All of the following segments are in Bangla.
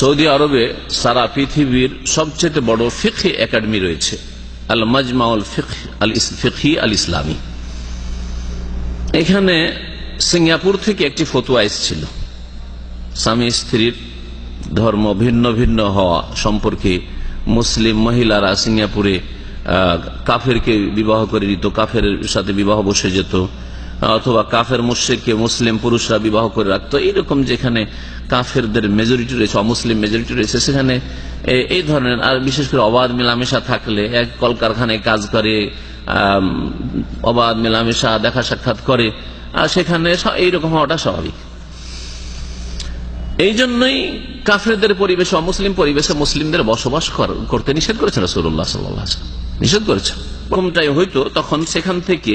সৌদি আরবে সারা পৃথিবীর সবচেয়ে বড় ফিখি একাডেমি রয়েছে আল মাজমাউল ফিখি আল ইসলামী এখানে সিঙ্গাপুর থেকে একটি ফতুয়া এসেছিল। স্বামী স্ত্রীর ধর্ম ভিন্ন ভিন্ন হওয়া সম্পর্কে মুসলিম মহিলারা সিঙ্গাপুরে কাফেরকে বিবাহ করে দিত কাফের সাথে বিবাহ বসে যেত। অথবা কাফের মুশ্রিককে মুসলিম পুরুষরা বিবাহ করে রাখতো। এইরকম যেখানে কাফেরদের মেজরিটি রয়েছে, অমুসলিম মেজরিটি রয়েছে, সেখানে এই ধরনের, আর বিশেষ করে অবাধ মেলামেশা থাকলে, এক কলকারখানায় কাজ করে অবাধ মেলামেশা, দেখা সাক্ষাৎ করে, আর সেখানে এইরকম হওয়াটা স্বাভাবিক। এই জন্যই কাফেরদের পরিবেশে, অমুসলিম পরিবেশে মুসলিমদের বসবাস করতে নিষেধ করেছেন রসুল্লাহ সাল্লাহ নিষেধ করেছেন। এরকমটাই হয়তো তখন সেখান থেকে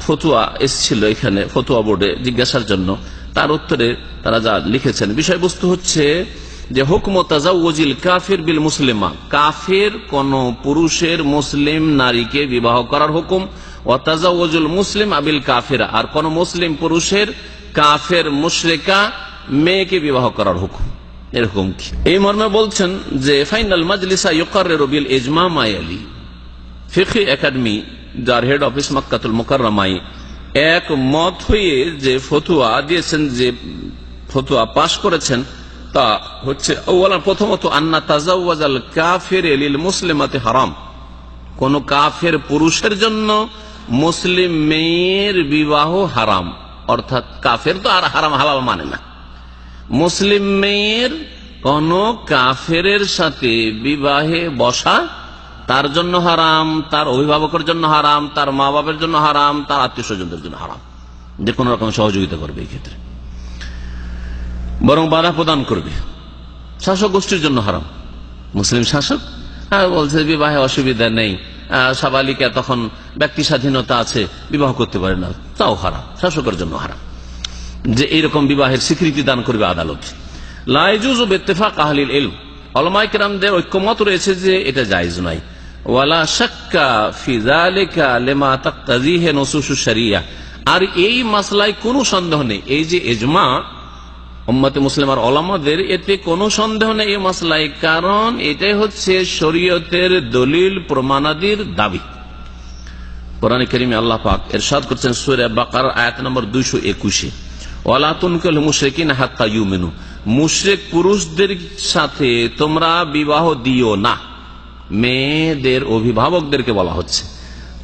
ফতুয়া এসেছিল এখানে, ফতুয়া বোর্ডে জিজ্ঞাসার জন্য। তার উত্তরে তারা যা লিখেছেন। বিষয়বস্তু হচ্ছে যে হুকমতাজিল কাফের বিল মুসলিমা। কাফের কোন পুরুষের মুসলিম নারীকে বিবাহ করার হুকুম। ওয়াতাজাউজুল মুসলিম আবিল কাফেরা। আর কোন মুসলিম পুরুষের কাফের মুশরেকা মেয়েকে বিবাহ করার হুকুম। এরকম কি? এই মর্মে বলছেন যে, ফাইনাল মাজলিসা ইয়কার রবিল এজমা মায়ালি। ফিখি একাডেমি যার হেড অফিস মক্কাতুল মোকাররামাই এক মত হয়ে যে ফতুয়া দিয়েছেন, যে ফতুয়া পাশ করেছেন, তা হচ্ছে প্রথমত, আন্না তাজাউল কাফের এলিল মুসলিমাতে হারাম। কোন কাফের পুরুষের জন্য মুসলিম মেয়ের বিবাহ হারাম। অর্থাৎ কাফের তো আর হারাম, হালাল মানে না। মুসলিম মেয়ের কোন কাফের সাথে বিবাহে বসা তার জন্য হারাম, তার অভিভাবকের জন্য হারাম, তার মা বাবার জন্য হারাম, তার আত্মীয় স্বজনদের জন্য হারাম। যে কোন রকম সহযোগিতা করবে এই ক্ষেত্রে। বরং বাধা প্রদান করবে। শাসক গোষ্ঠীর জন্য হারাম। মুসলিম শাসক? হ্যাঁ বলছে, বিবাহে অসুবিধা নেই। সাবালিকা তখন ব্যক্তি স্বাধীনতা আছে, বিবাহ করতে পারে না। তাও হারাম। শাসকের জন্য হারাম। যে এইরকম বিবাহের স্বীকৃতি দান করবে আদালত। লাইজুজ ও বেত্তেফাক আহলিল এলম অলমাইকরামদের ঐক্যমত রয়েছে যে এটা জায়জ নাই ওয়ালা শাক্কা ফিজালিকা লেমা শরিয়া। আর এই মাসলায় কোনো সন্দেহ নেই। এই যে এজমা উম্মতে মুসলিম আর ওলামাদের, এতে কোনো সন্দেহ নেই এই মাসলায়। কারণ এটাই হচ্ছে শরীয়তের দলিল প্রমাণাদির দাবি। কোরআন করিমে আল্লাহ পাক এরশাদ করছেন সুরে বাকার আয়াত নম্বর দুইশো একুশে। ওয়ালাতুনকুল মুশরিকিন হাত্তা ইউমিনু মুশরিক পুরুষদের সাথে তোমরা বিবাহ দিও না। মেয়েদের অভিভাবকদেরকে বলা হচ্ছে।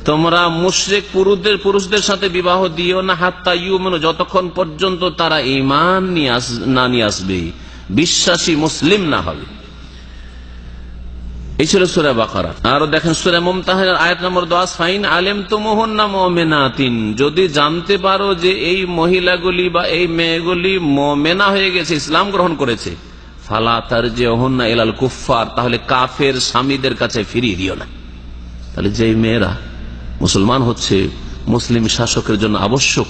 তোমরা মুশরেক পুরুষদের পুরুষদের সাথে বিবাহ দিও না, হাত্তা ইউমেনো, যতক্ষণ পর্যন্ত তারা ইমান না নিয়ে আসবে। বিশ্বাসী মুসলিম না হবে। এই ছিল সুরা বাকারা। আরও দেখেন, সুরা মমতাহের আয়াত নম্বর দশ, ফাইন আলেম তো মোহন না মোমেনাতিন, যদি জানতে পারো যে এই মহিলাগুলি বা এই মেয়েগুলি মোমেনা হয়ে গেছে, ইসলাম গ্রহণ করেছে ফালা তার যে অহন্না এলাল কুফার তাহলে কাফের স্বামীদের কাছে ফিরিয়ে দিও না। তাহলে যে মেয়েরা মুসলমান হচ্ছে, মুসলিম শাসকের জন্য আবশ্যক,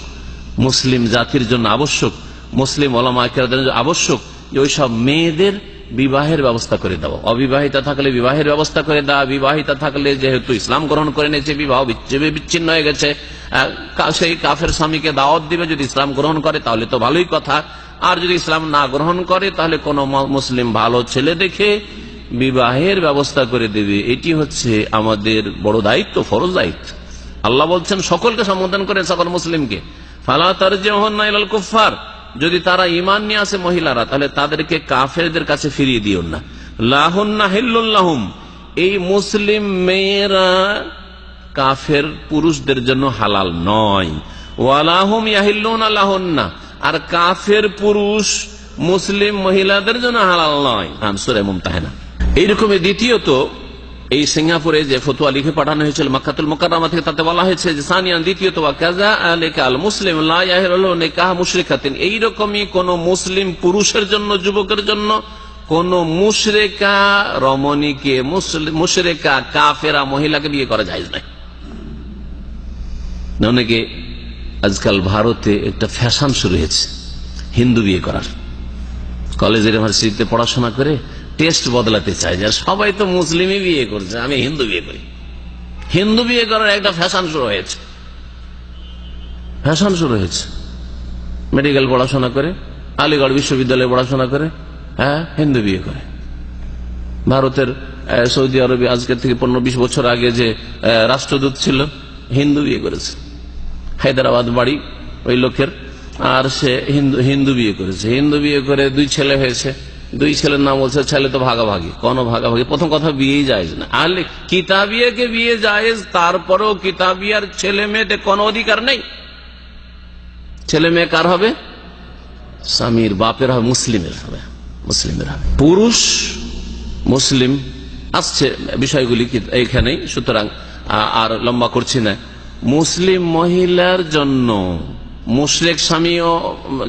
মুসলিম জাতির জন্য আবশ্যক, মুসলিম ওলামাকের জন্য আবশ্যক ওইসব মেয়েদের বিবাহের ব্যবস্থা করে দেওয়া অবিবাহিতা থাকলে বিবাহের ব্যবস্থা করে দেওয়া বিবাহিতা থাকলে যেহেতু ইসলাম গ্রহণ করে নিয়েছে, বিবাহ বিচ্ছিন্ন হয়ে গেছে সেই কাফের স্বামীকে দাওয়াত দিবে, যদি ইসলাম গ্রহণ করে, তাহলে তো ভালোই কথা। আর যদি ইসলাম না গ্রহণ করে, তাহলে কোন মুসলিম ভালো ছেলে দেখে বিবাহের ব্যবস্থা করে দেবে। এটি হচ্ছে আমাদের বড় দায়িত্ব, ফরজ দায়িত্ব। আল্লাহ বলছেন, সকলকে সম্বোধন করে সকল মুসলিমকে। ফালা তার কুফার যদি তারা ইমান নিয়ে আসে মহিলারা, তাহলে তাদেরকে কাফেরদের কাছে ফিরিয়ে দিও না। লাহন্না এই মুসলিম মেয়েরা কাফের পুরুষদের জন্য হালাল নয়। ওয়ালাহুম ইয়াহিল্লুন আল্লাহন্না আর কাফের পুরুষ, মুসলিম মহিলাদের জন্য হালাল নয়। আনসুরে মুমতাহেনা। এইরকমই দ্বিতীয়ত, এই সিঙ্গাপুরে যে ফতুয়া লিখে পাঠানো হয়েছিল মাকাতুল মোকারমা থেকে, তাতে বলা হয়েছে যে, সানিয়ান দ্বিতীয়ত মুসলিম মুশরিকাতিন। এইরকমই কোন মুসলিম পুরুষের জন্য, যুবকের জন্য, কোন মুশরেকা রমণীকে মুশরেকা কাফেরা মহিলাকে বিয়ে করা যায় নাই। অনেকে আজকাল ভারতে একটা ফ্যাশন শুরু হয়েছে, হিন্দু বিয়ে করার। কলেজ ইউনিভার্সিটিতে পড়াশোনা করে টেস্ট বদলাতে চায় যে সবাই তো মুসলিমই বিয়ে করছে, আমি হিন্দু বিয়ে করি। হিন্দু বিয়ে করার একটা ফ্যাশন শুরু হয়েছে। ফ্যাশন শুরু হয়েছে। মেডিকেল পড়াশোনা করে, আলিগড় বিশ্ববিদ্যালয়ে পড়াশোনা করে হ্যাঁ হিন্দু বিয়ে করে। ভারতের সৌদি আরবে আজকে থেকে পনেরো বিশ বছর আগে যে রাষ্ট্রদূত ছিল, হিন্দু বিয়ে করেছে। হায়দ্রাবাদ বাড়ি, ওই লোকের। আর সে হিন্দু হিন্দু বিয়ে করেছে। হিন্দু বিয়ে করে দুই ছেলে হয়েছে। দুই ছেলের নাম বলছে, ছেলে তো ভাগাভাগি। কোন ভাগাভাগি। প্রথম কথা, বিয়েই যায় না। আহলে কিতাবিয়াকে বিয়ে যায় তারপরেও কিতাবিয়ার ছেলে মেয়েতে কোনো অধিকার নেই। ছেলে মেয়ে কার হবে? স্বামীর, বাপের হবে, মুসলিমের হবে মুসলিমের হবে। পুরুষ, মুসলিম। আসছে বিষয়গুলি এইখানেই। সুতরাং আর লম্বা করছি না। মুসলিম মহিলার জন্য মুশরেক স্বামীও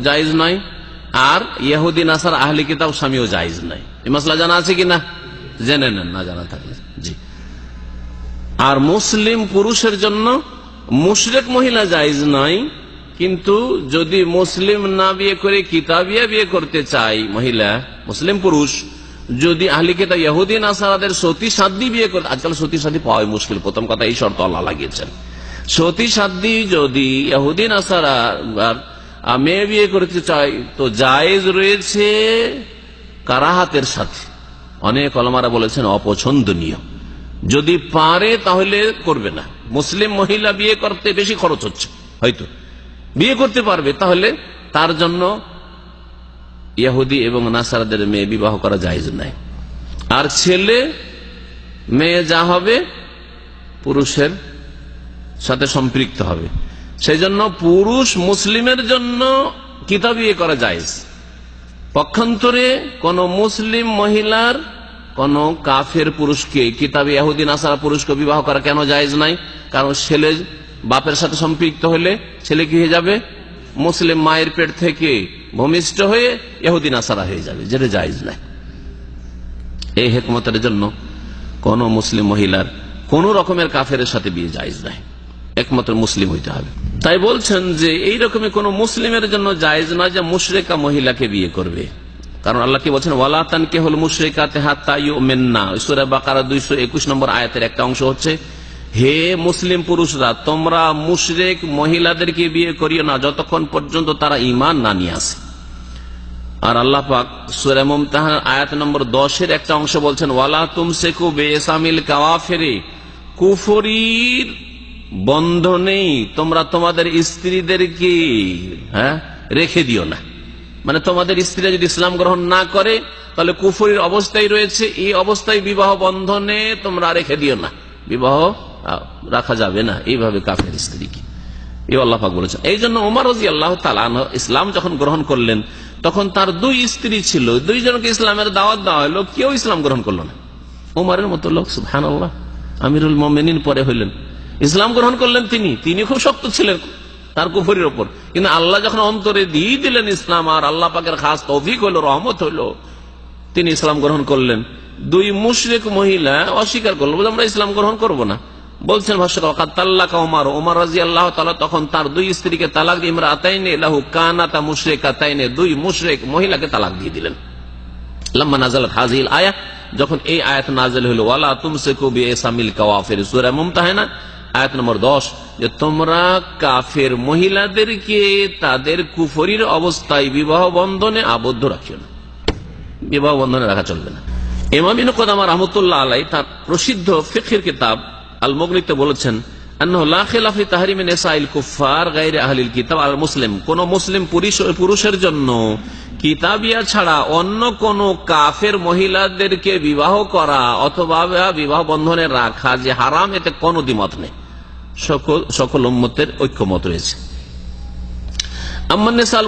জায়জ নয়, আর ইহুদিন আসার আহলি কিতাব স্বামীও জায়জ নাই এই মশলা জানা আছে কি না? জেনে নেন, না জানা থাকলে। জি। আর মুসলিম পুরুষের জন্য মুশরেক মহিলা জায়জ নয়, কিন্তু যদি মুসলিম না বিয়ে করে কিতাবিয়া বিয়ে করতে চাই মহিলা, মুসলিম পুরুষ, যদি আহলি কিতাব ইহুদিন আসারাদের সতী সাধ্য বিয়ে করতে আজকাল সতী সাধ্য পাওয়াই মুশকিল। প্রথম কথা, এই শর্ত আল্লাহ লাগিয়েছেন। সতী সাধ্য যদি ইহুদিন আসারা আর মেয়ে বিয়ে করতে চাই তো জায়েজ রয়েছে কারাহাতের সাথে। অনেক অলমারা বলেছেন অপছন্দনীয়। যদি পারে তাহলে করবে না। মুসলিম মহিলা বিয়ে করতে বেশি খরচ হচ্ছে, হয়তো। বিয়ে করতে পারবে, তাহলে তার জন্য ইহুদি এবং নাসারাদের মেয়ে বিবাহ করা যায় নাই। আর ছেলে, মেয়ে যা হবে পুরুষের সাথে সম্পৃক্ত হবে। সেই জন্য পুরুষ মুসলিমের জন্য কিতাব ইয়ে করা যায় পক্ষান্তরে কোন মুসলিম মহিলার, কোন কাফের পুরুষকে কিতাবে ইহুদিন আসারা পুরুষকে বিবাহ করা কেন জায়েজ নাই? কারণ ছেলে বাপের সাথে সম্পৃক্ত হলে ছেলে কি হয়ে যাবে? মুসলিম মায়ের পেট থেকে ভূমিষ্ঠ হয়ে ইহুদিন আসারা হয়ে যাবে, যেটা জায়েজ নাই। এই হেকমতের জন্য কোন মুসলিম মহিলার কোন রকমের কাফের সাথে বিয়ে জায়েজ নাই। একমাত্র মুসলিম হইতে হবে। তাই বলছেন যে এই রকমের কোন মুসলিমের জন্য জায়েজ না যে মুশরেকা মহিলাকে বিয়ে করবে। কারণ আল্লাহ কি বলছেন ওয়ালাতান কে হল মুশরেকাতে হাত মেন্না সুরা বাকারা দুইশো একুশ নম্বর আয়াতের একটা অংশ হচ্ছে, হে মুসলিম পুরুষরা, তোমরা মুশরেক মহিলাদেরকে বিয়ে করিও না যতক্ষণ পর্যন্ত তারা ইমান না নিয়ে আসে। আর আল্লাহ পাক সুরে মুমতাহান আয়াত নম্বর দশের একটা অংশ বলছেন, ওয়ালা তুমসেকু বেসামিল কাওয়াফেরে। কুফরির বন্ধনেই তোমরা তোমাদের স্ত্রীদেরকে হ্যাঁ রেখে দিও না। মানে তোমাদের স্ত্রীরা যদি ইসলাম গ্রহণ না করে, তাহলে কুফরির অবস্থায় রয়েছে, এই অবস্থায় বিবাহ বন্ধনে তোমরা রেখে দিও না। বিবাহ রাখা যাবে না, এইভাবে কাফের স্ত্রীকে। এই আল্লাহ পাক বলেছেন। এই জন্য ওমর রাজি আল্লাহ ইসলাম যখন গ্রহণ করলেন, তখন তার দুই স্ত্রী ছিল, দুইজনকে ইসলামের দাওয়াত দেওয়া হলো, কেউ ইসলাম গ্রহণ করল না। ওমরের মতো লোক সুহান আল্লাহ আমিরুল মোমেনিন পরে হইলেন। ইসলাম গ্রহণ করলেন তিনি। তিনি খুব শক্ত ছিলেন তার কুফরির ওপর কিন্তু আল্লাহ যখন অন্তরে দিয়ে দিলেন ইসলাম আর আল্লাহ পাকের খাস তৌফিক হইল রহমত হইল তিনি ইসলাম গ্রহণ করলেন। দুই মুশরিক মহিলা অস্বীকার করল বলে, আমরা ইসলাম গ্রহণ করব না। বলছেন তখন তার দুই স্ত্রীকে তালাক দিয়ে তাইনে দুই মুশরেক মহিলাকে তালাক দিয়ে দিলেন। হাজিল আয়া যখন এই আয়াত নাজল হলো ওয়ালা তুমসে কবি এসামিল কাওয়াফের। সুরা আয়াত নম্বর দশ, যে তোমরা কাফের মহিলাদেরকে তাদের কুফরির অবস্থায় বিবাহ বন্ধনে আবদ্ধ রাখিও না। বিবাহ বন্ধনে রাখা চলবে না। এমামিন রহমতুল্লাহ আলাই তার প্রসিদ্ধ কিতাব বলেছেন মুসলিম। পুরুষের জন্য ছাড়া অন্য কোন কাফের মহিলাদেরকে বিবাহ করা অথবা বিবাহ বন্ধনে রাখা যে হারাম, এতে কোনো দ্বিমত নেই। সকল সকল উম্মতের ঐক্যমত রয়েছে। আম্মান নিসা